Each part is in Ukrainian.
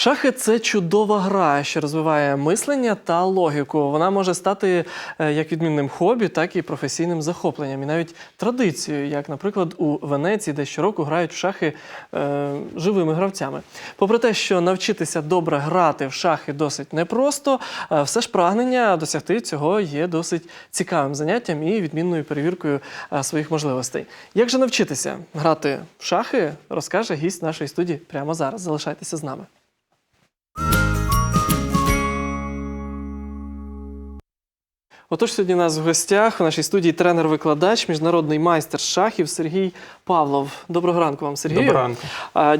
Шахи це чудова гра, що розвиває мислення та логіку. Вона може стати е, як відмінним хобі, так і професійним захопленням, і навіть традицією, як, наприклад, у Венеції, де щороку грають в шахи е, живими гравцями. Попри те, що навчитися добре грати в шахи досить непросто, е, все ж прагнення досягти цього є досить цікавим заняттям і відмінною перевіркою е, своїх можливостей. Як же навчитися грати в шахи, розкаже гість нашої студії прямо зараз. Залишайтеся з нами. Отож, сьогодні у нас в гостях в нашій студії тренер-викладач, міжнародний майстер шахів Сергій Павлов. Доброго ранку вам, Сергію. Доброго ранку.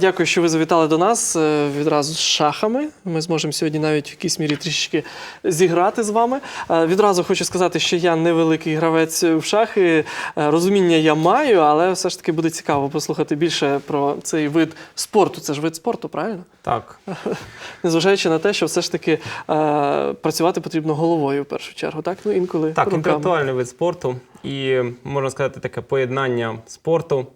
Дякую, що ви завітали до нас е, відразу з шахами. Ми зможемо сьогодні навіть в якійсь мірі трішечки зіграти з вами. Відразу хочу сказати, що я невеликий гравець в шахи. Е, Розуміння я маю, але все ж таки буде цікаво послухати більше про цей вид спорту. Це ж вид спорту, правильно? Так, Незважаючи на те, що все ж таки е, працювати потрібно головою в першу чергу, так? Ну інколи так, руками. інтелектуальний вид спорту і можна сказати, таке поєднання спорту,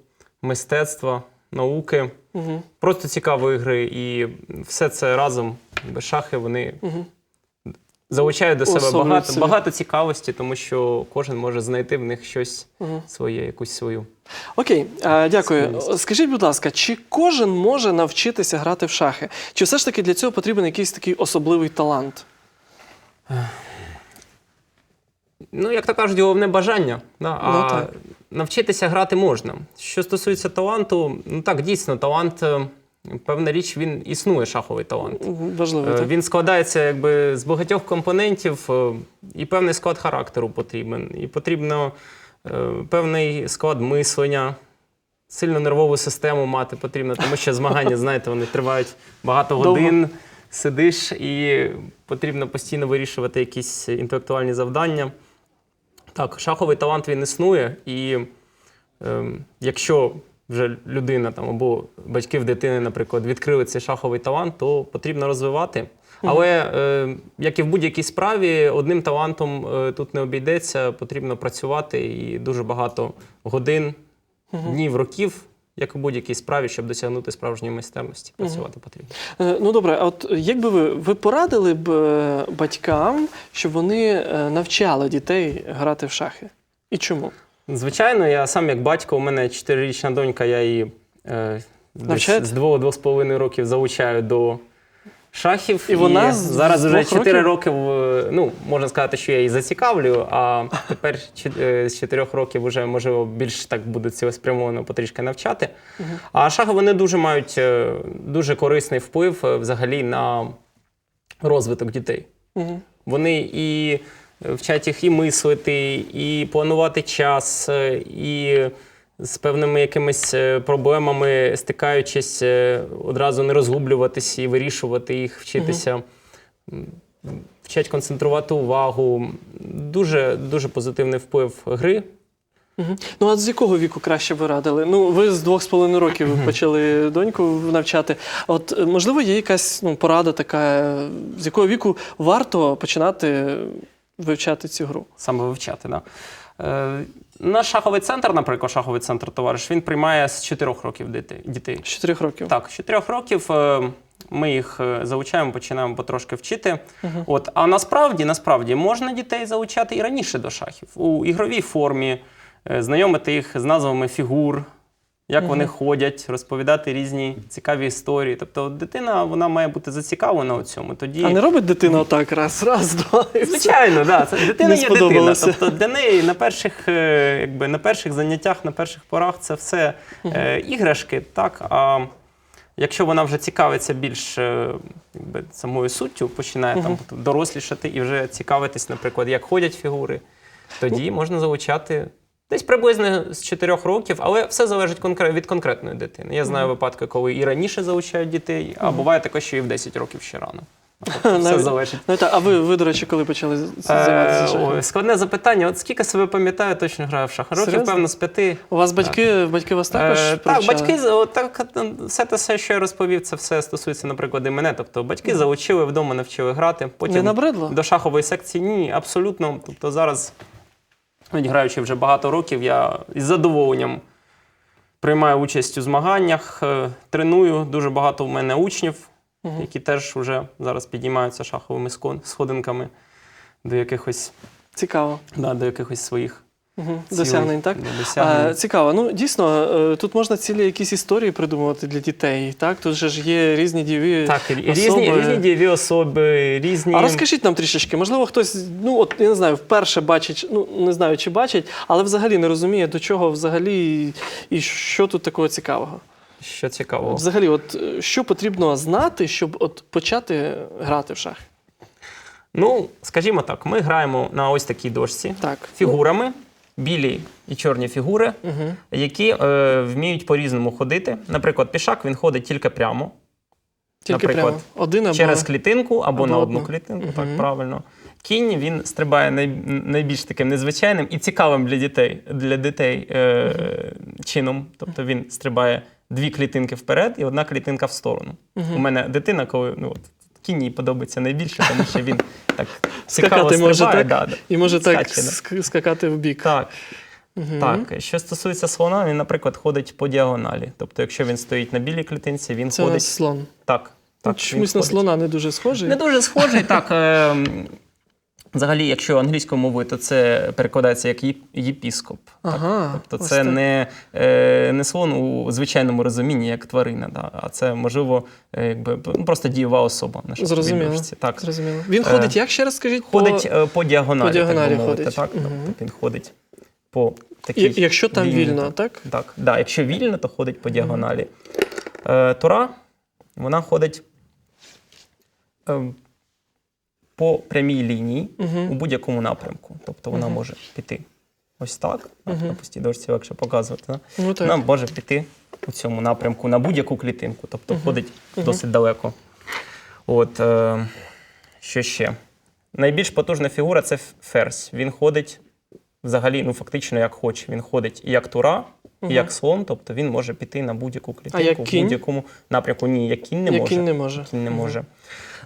мистецтва, науки, Угу. просто цікавої гри. І все це разом шахи вони Угу. залучають до себе багато, багато цікавості, тому що кожен може знайти в них щось Угу. своє, якусь свою. Окей, дякую. Скажіть, будь ласка, чи кожен може навчитися грати в шахи? Чи все ж таки для цього потрібен якийсь такий особливий талант? Ну, як то кажуть, головне бажання. Да? А Ну, так. навчитися грати можна. Що стосується таланту, ну так, дійсно, талант, е, певна річ, він існує шаховий талант. Важливо, Е, так? Він складається якби з багатьох компонентів, е, і певний склад характеру потрібен, і потрібно певний склад мислення. Сильну нервову систему мати потрібно, тому що змагання, знаєте, вони тривають багато Довго. годин, сидиш і потрібно постійно вирішувати якісь інтелектуальні завдання. Так, шаховий талант він існує, і е, якщо вже людина там або батьки в дитини, наприклад, відкрили цей шаховий талант, то потрібно розвивати. Але е, як і в будь-якій справі, одним талантом е, тут не обійдеться, потрібно працювати і дуже багато годин, днів, років, як у будь-якій справі, щоб досягнути справжньої майстерності. Працювати потрібно. Е, Ну добре, а от якби ви, ви порадили б е, батькам, щоб вони е, навчали дітей грати в шахи? І чому? Звичайно, я сам як батько, у мене 4-річна донька, я її е, з 2-2,5 років залучаю до шахів. І вона з- зараз вже двох 4 років? роки, ну, можна сказати, що я її зацікавлю, а тепер е, з 4 років вже, можливо, більш так буде цілеспрямовано потрішки навчати. А шахи вони дуже мають е, дуже корисний вплив е, взагалі на розвиток дітей. Угу. Вони і вчать їх і мислити, і планувати час, і з певними якимись е, проблемами, стикаючись, е, одразу не розгублюватись і вирішувати їх, вчитися. М, Вчать концентрувати увагу. Дуже, дуже позитивний вплив гри. Угу. Ну а з якого віку краще ви радили? Ну, ви з двох з половиною років почали доньку навчати. От е, можливо, є якась ну, порада така, з якого віку варто починати вивчати цю гру? саме вивчати. Да. Е, наш шаховий центр, наприклад, шаховий центр товариш, він приймає з 4 років дітей. З чотирьох років. Так, з 4 років е, ми їх е, залучаємо, починаємо потрошки вчити. От, а насправді, насправді можна дітей залучати і раніше до шахів у ігровій формі, знайомити їх з назвами фігур. Як вони ходять, розповідати різні цікаві історії. Тобто дитина вона має бути зацікавлена у цьому. Тоді А не робить дитина отак раз, раз, два. і все? Звичайно, да. Це дитина Не є дитина. сподобалося. Тобто для неї на перших, е, якби, на перших заняттях, на перших порах це все е, іграшки. Так? А якщо вона вже цікавиться більш е, якби, самою суттю, починає там дорослішати і вже цікавитись, наприклад, як ходять фігури, тоді можна залучати. Десь приблизно з 4 років, але все залежить від конкретної дитини. Я знаю випадки, коли і раніше залучають дітей, а буває також, що і в 10 років ще рано. Все Навіть- залежить. Ну, так, а ви, ви, до речі, коли почали з- займатися Е, Складне запитання. От скільки себе пам'ятаю, точно граю в шахи. Років, Серйозно? певно, з п'яти. У вас батьки, батьки вас також Е, так, батьки так, е, все те, все, що я розповів, це все стосується, наприклад, і мене. Тобто батьки залучили вдома, навчили грати. Потім Не набридло? до шахової секції ні, абсолютно. Тобто зараз, навіть граючи вже багато років, я із задоволенням приймаю участь у змаганнях, е, треную. Дуже багато в мене учнів. які теж вже зараз піднімаються шаховими сходинками до якихось, Цікаво. да, до якихось своїх Угу. Досягнень, так? досягнень. Е, Цікаво. Ну дійсно, е, тут можна цілі якісь історії придумувати для дітей. Так, тут же ж є різні діві. Так, і різні, різні дієві особи, різні. А розкажіть нам трішечки, можливо, хтось, ну от я не знаю, вперше бачить, ну не знаю, чи бачить, але взагалі не розуміє, до чого взагалі і, що тут такого цікавого. Що цікаво. Взагалі, от е, що потрібно знати, щоб от почати грати в шахи? Ну, скажімо так, ми граємо на ось такій дошці Так. фігурами, білі і чорні фігури, Угу. які е, вміють по-різному ходити. Наприклад, пішак він ходить тільки прямо. Тільки Наприклад, прямо один або через клітинку або, або на одну одну. клітинку, Мгм. так правильно. Кінь він стрибає най, найбільш таким незвичайним і цікавим для дітей, для дітей е, чином. Тобто він стрибає дві клітинки вперед і одна клітинка в сторону. У мене дитина, коли ну, от, кінь їй подобається найбільше, тому що він так цікаво скакати може стрибає. так, Да, да. і може так Скаче, да. скакати в бік. Так. Угу. Так, що стосується слона, він, наприклад, ходить по діагоналі. Тобто, якщо він стоїть на білій клітинці, він Це ходить. Це слон. Так. так Чомусь на слона не дуже схожий. Не дуже схожий, так. Взагалі, якщо англійською мовою, то це перекладається як єпіскоп. Ага, Тобто це так. не, е, не слон у звичайному розумінні, як тварина, да? а це, можливо, е, якби, ну, просто дієва особа. на Зрозуміло. Так. Зрозуміло. Він Е, ходить як ще раз скажіть? Ходить е, по діагоналі, по діагоналі так мовити. ходить. Так? Мгм. Тобто він ходить по По... такій Якщо там лінії, вільно, так? Так, да, якщо вільно, то ходить по діагоналі. Е, Тура, вона ходить е, по прямій лінії Мгм. у будь-якому напрямку. Тобто вона Мгм. може піти ось так, Мгм. на пустій дошці, якщо показувати. Да? Ну, так. Вона може піти у цьому напрямку на будь-яку клітинку, тобто ходить Мгм. досить далеко. От, е, що ще? Найбільш потужна фігура це ферзь. Він ходить взагалі, ну фактично, як хоче. Він ходить як тура, Мгм. як слон, тобто він може піти на будь-яку клітинку, як в будь-якому напрямку. Ні, як кінь не Як може. кінь не може. Кінь не може.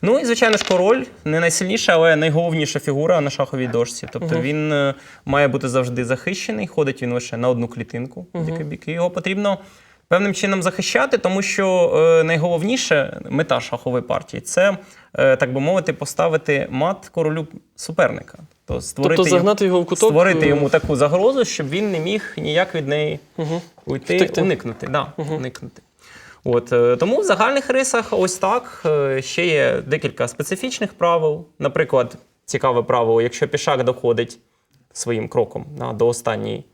Ну і звичайно ж король не найсильніша, але найголовніша фігура на шаховій дошці. Тобто Мгм. він е, має бути завжди захищений, ходить він лише на одну клітинку, в Мгм. будь-який бік. І його потрібно певним чином захищати, тому що е, найголовніше мета шахової партії це, е, так би мовити, поставити мат королю суперника. Тобто створити, Тобто загнати його в куток. створити е, йому таку загрозу, щоб він не міг ніяк від неї Мгм. уйти, Втекти. уникнути. Да, Мгм. уникнути. От, е, тому в загальних рисах ось так. Е, Ще є декілька специфічних правил. Наприклад, цікаве правило, якщо пішак доходить своїм кроком да, до останньої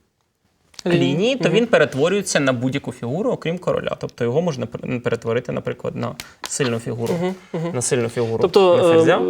лінії, то він перетворюється на будь-яку фігуру, окрім короля. Тобто його можна перетворити, наприклад, на сильну фігуру. На сильну фігуру. Тобто на ферзя.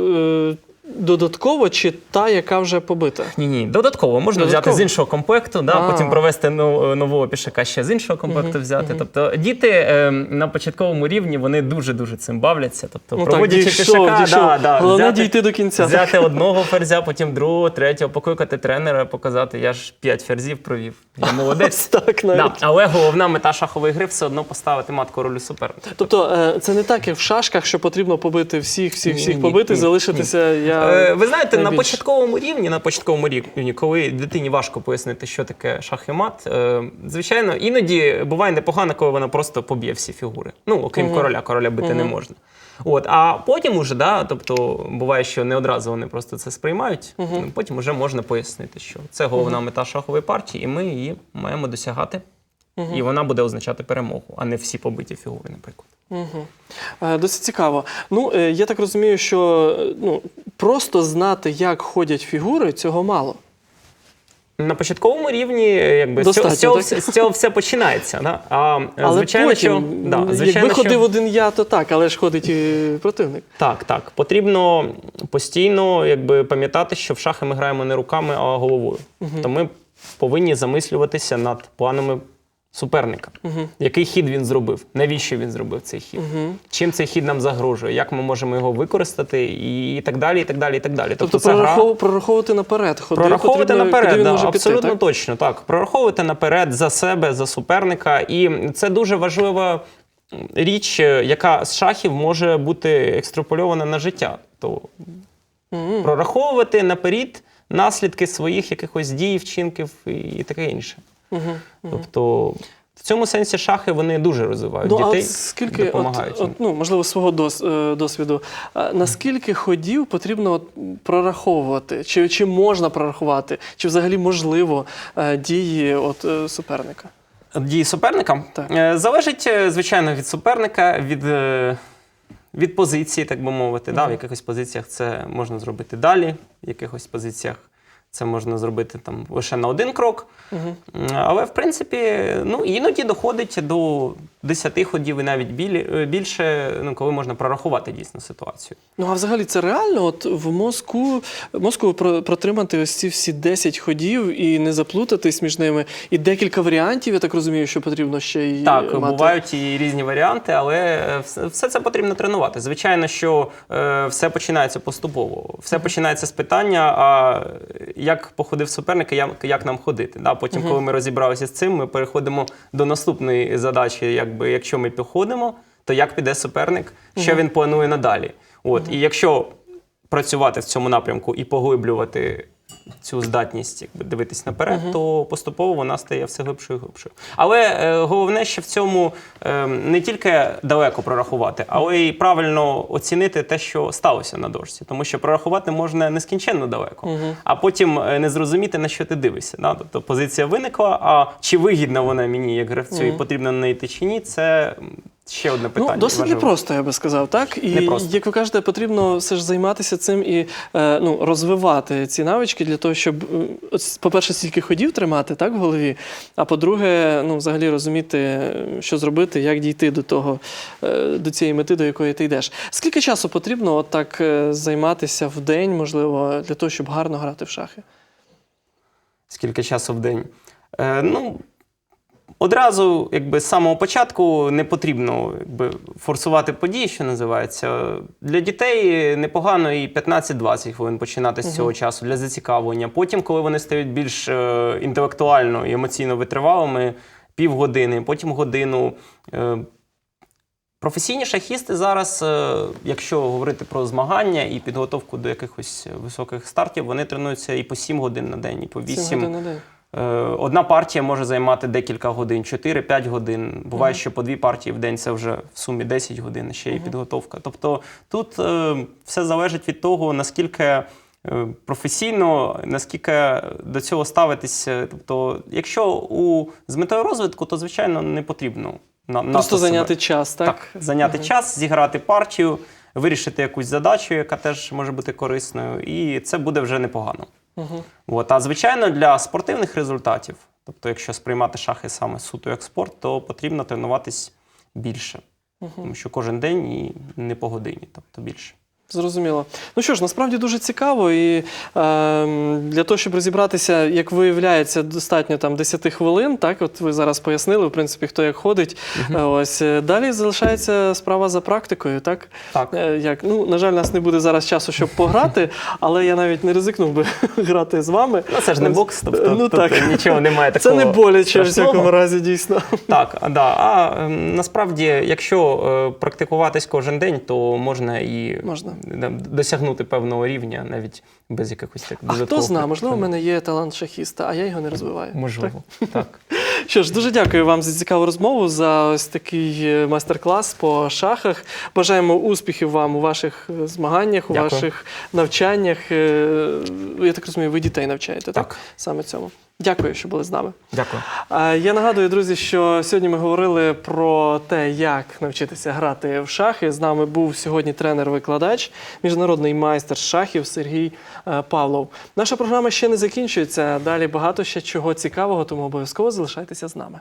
Додатково чи та, яка вже побита? Ні, ні, додатково можна Додатково? взяти з іншого комплекту, да, А. потім провести ну, нового пішака ще з іншого комплекту Мгм, взяти. мгм. Тобто діти е, на початковому рівні вони дуже дуже цим бавляться. Тобто, Ну так, дійшов, пішака, дійшов. Да, да, Головне взяти, дійти до кінця. взяти одного ферзя, потім другого, третього, покликати тренера, показати, я ж п'ять ферзів провів. Я молодець. Так навіть. Да, але головна мета шахової гри все одно поставити мат королю суперника. Тобто е, це не так, як в шашках, що потрібно побити всіх, всіх, Ні, всіх ні, побити, ні, залишитися. Я Е, Ви знаєте, на початковому рівні, на початковому рівні, коли дитині важко пояснити, що таке шах і мат, е, звичайно, іноді буває непогано, коли вона просто поб'є всі фігури. Ну, окрім короля, короля бити не можна. От, а потім уже, да, тобто буває, що не одразу вони просто це сприймають. Ну, Потім вже можна пояснити, що це головна мета шахової партії, і ми її маємо досягати. Мгм. І вона буде означати перемогу, а не всі побиті фігури, наприклад. Угу. Досить цікаво. Ну, е, я так розумію, що е, ну, просто знати, як ходять фігури, цього мало. На початковому рівні, якби з цього, Достатньо, з цього, з цього все починається. Да? А Але звичайно, потім, що, да, звичайно, якби що, ходив один я, то так, але ж ходить і противник. так, так. Потрібно постійно якби, пам'ятати, що в шахи ми граємо не руками, а головою. То ми повинні замислюватися над планами суперника. Угу. Який хід він зробив? Навіщо він зробив цей хід? Угу. Чим цей хід нам загрожує? Як ми можемо його використати, і так далі, і так далі, і так далі. Тобто, це гра- прораховувати наперед. Ходи, Прораховувати потрібно, наперед, куди він да, може абсолютно піти, так? точно. Так, прораховувати наперед за себе, за суперника. І це дуже важлива річ, яка з шахів може бути екстрапольована на життя. То Мгм. прораховувати наперед наслідки своїх якихось дій, вчинків і таке інше. Мгм. Тобто цьому сенсі шахи вони дуже розвивають Ну, а дітей, от скільки, допомагають. їм. от, ну, можливо, свого дос, е, досвіду, наскільки ходів потрібно от прораховувати? Чи, чи можна прорахувати? Чи взагалі можливо е, дії от, е, суперника? Дії суперника Так. Залежить, звичайно, від суперника, від, від позиції, так би мовити. Да? В якихось позиціях це можна зробити далі, в якихось позиціях це можна зробити там лише на один крок. Угу. Але в принципі, ну іноді доходить до 10 ходів і навіть білі, е, більше, ну, коли можна прорахувати дійсно ситуацію. Ну, а взагалі це реально от в мозку, мозку про- протримати ось ці всі 10 ходів і не заплутатись між ними. І декілька варіантів, я так розумію, що потрібно ще й Так, мати. бувають і різні варіанти, але е, все, це потрібно тренувати. Звичайно, що е, все починається поступово. Все починається з питання, а як походив суперник, як, як нам ходити. Да? Потім, коли ми розібралися з цим, ми переходимо до наступної задачі. Якби якщо ми підходимо, то як піде суперник, що він планує надалі. От, і якщо працювати в цьому напрямку і поглиблювати цю здатність якби, дивитись наперед, то поступово вона стає все глибшою і глибшою. Але е, головне ще в цьому е, не тільки далеко прорахувати, але й правильно оцінити те, що сталося на дошці. Тому що прорахувати можна нескінченно далеко, а потім е, не зрозуміти, на що ти дивишся. Да? Тобто позиція виникла, а чи вигідна вона мені як гравцю і потрібно на неї йти чи ні, це ще одне питання. Ну, досить непросто, я би сказав, так? І Непросто. як ви кажете, потрібно все ж займатися цим і е, ну, розвивати ці навички для того, щоб, е, по-перше, стільки ходів тримати так, в голові, а по-друге, ну, взагалі розуміти, що зробити, як дійти до того, е, до цієї мети, до якої ти йдеш. Скільки часу потрібно от так займатися в день, можливо, для того, щоб гарно грати в шахи? Скільки часу в день? Е, ну, одразу, якби з самого початку не потрібно якби, форсувати події, що називається. Для дітей непогано і 15-20 хвилин починати з цього часу для зацікавлення. Потім, коли вони стають більш е, інтелектуально і емоційно витривалими, півгодини, потім годину. Е, Професійні шахісти зараз, е, якщо говорити про змагання і підготовку до якихось високих стартів, вони тренуються і по 7 годин на день, і по 8. Сім годин на день. Е, Одна партія може займати декілька годин, 4-5 годин. Буває, що по дві партії в день це вже в сумі 10 годин, ще і підготовка. Тобто тут е, все залежить від того, наскільки е, професійно, наскільки до цього ставитися. Тобто, якщо у, з метою розвитку, то звичайно не потрібно на, Просто себе- час, так? так, зайняти час, зіграти партію, вирішити якусь задачу, яка теж може бути корисною, і це буде вже непогано. Угу. От, а звичайно, для спортивних результатів, тобто, якщо сприймати шахи саме суто як спорт, то потрібно тренуватись більше. Тому що кожен день і не по годині, тобто більше. Зрозуміло. Ну що ж, насправді дуже цікаво, і е, для того, щоб розібратися, як виявляється, достатньо там 10 хвилин. Так, от ви зараз пояснили, в принципі, хто як ходить. Е, Ось е, далі залишається справа за практикою, так? Так. Е, Як? Ну, на жаль, нас не буде зараз часу, щоб пограти, але я навіть не ризикнув би грати з вами. Ну, це ж не бокс, тобто, ну, тобто так. нічого немає Це не боляче в всякому разі, дійсно. Так, да. а ем, насправді, якщо е, практикуватись кожен день, то можна і Можна. Досягнути певного рівня навіть без якихось так А хто знає, можливо, в мене є талант шахіста, а я його не розвиваю. Можливо, так. Що ж, дуже дякую вам за цікаву розмову, за ось такий е, майстер-клас по шахах. Бажаємо успіхів вам у ваших е, змаганнях, у Дякую. ваших навчаннях. Е, Я так розумію, ви дітей навчаєте, так? Так. Саме цьому. Дякую, що були з нами. Дякую. Я нагадую, друзі, що сьогодні ми говорили про те, як навчитися грати в шахи. З нами був сьогодні тренер-викладач, міжнародний майстер шахів Сергій е, Павлов. Наша програма ще не закінчується. Далі багато ще чого цікавого, тому обов'язково залишайтеся з нами.